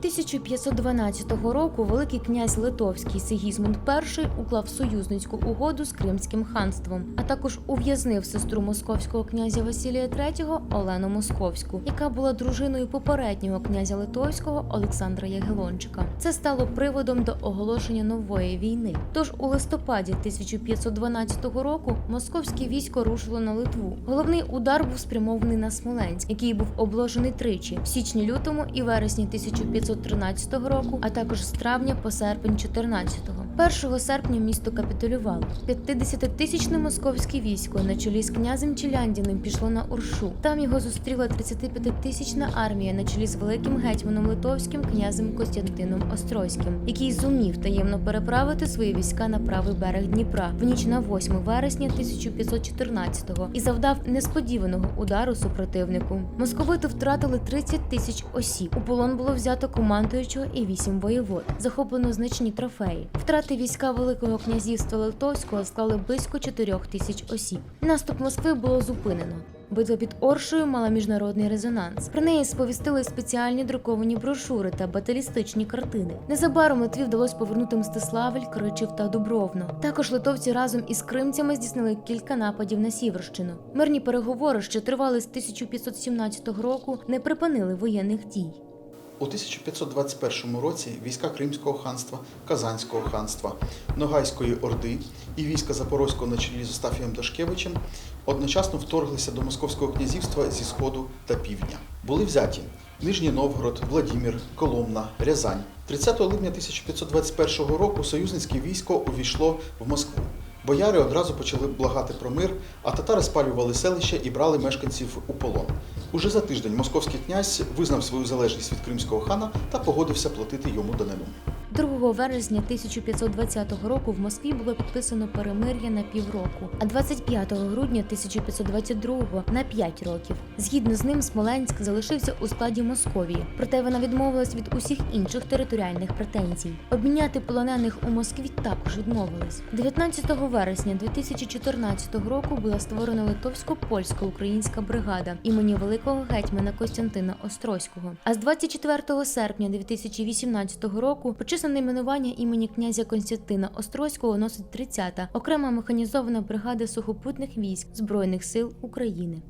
1512 року Великий князь Литовський Сигізмунд І уклав союзницьку угоду з Кримським ханством, а також ув'язнив сестру московського князя Василія III Олену Московську, яка була дружиною попереднього князя Литовського Олександра Ягелончика. Це стало приводом до оголошення нової війни. Тож у листопаді 1512 року московське військо рушило на Литву. Головний удар був спрямований на Смоленськ, який був обложений тричі в січні, лютому і вересні 1513 року, а також з травня по серпень 14-го. 1 серпня місто капітулювало. 50-тисячне московське військо на чолі з князем Челяндіним пішло на Уршу. Там його зустріла 35-тисячна армія на чолі з великим гетьманом литовським князем Костянтином Острозьким, який зумів таємно переправити свої війська на правий берег Дніпра в ніч на 8 вересня 1514-го і завдав несподіваного удару супротивнику. Московити втратили 30 тисяч осіб. У полон було взято командуючого і вісім воєвод. Захоплено значні трофеї. Втрати війська Великого князівства Литовського склали близько 4 тисяч осіб. Наступ Москви було зупинено. Битва під Оршею мала міжнародний резонанс. Про неї сповістили спеціальні друковані брошури та баталістичні картини. Незабаром Литві вдалося повернути Мстиславель, Кричів та Дубровно. Також литовці разом із кримцями здійснили кілька нападів на Сіверщину. Мирні переговори, що тривали з 1517 року, не припинили воєнних дій. У 1521 році війська Кримського ханства, Казанського ханства, Ногайської Орди і війська Запорозького на чолі з Остафієм Дашкевичем одночасно вторглися до Московського князівства зі сходу та півдня. Були взяті Нижній Новгород, Владімір, Коломна, Рязань. 30 липня 1521 року союзницьке військо увійшло в Москву. Бояри одразу почали благати про мир, а татари спалювали селища і брали мешканців у полон. Уже за тиждень московський князь визнав свою залежність від кримського хана та погодився платити йому данину. 2 вересня 1520 року в Москві було підписано перемир'я на півроку, а 25 грудня 1522 на 5 років. Згідно з ним, Смоленськ залишився у складі Московії, проте вона відмовилась від усіх інших територіальних претензій. Обміняти полонених у Москві також відмовились. 19 вересня 2014 року була створена литовсько-польська українська бригада імені великого гетьмана Костянтина Острозького. А з 24 серпня 2018 року почесне найменування імені князя Константина Острозького носить 30-та окрема механізована бригада сухопутних військ Збройних сил України.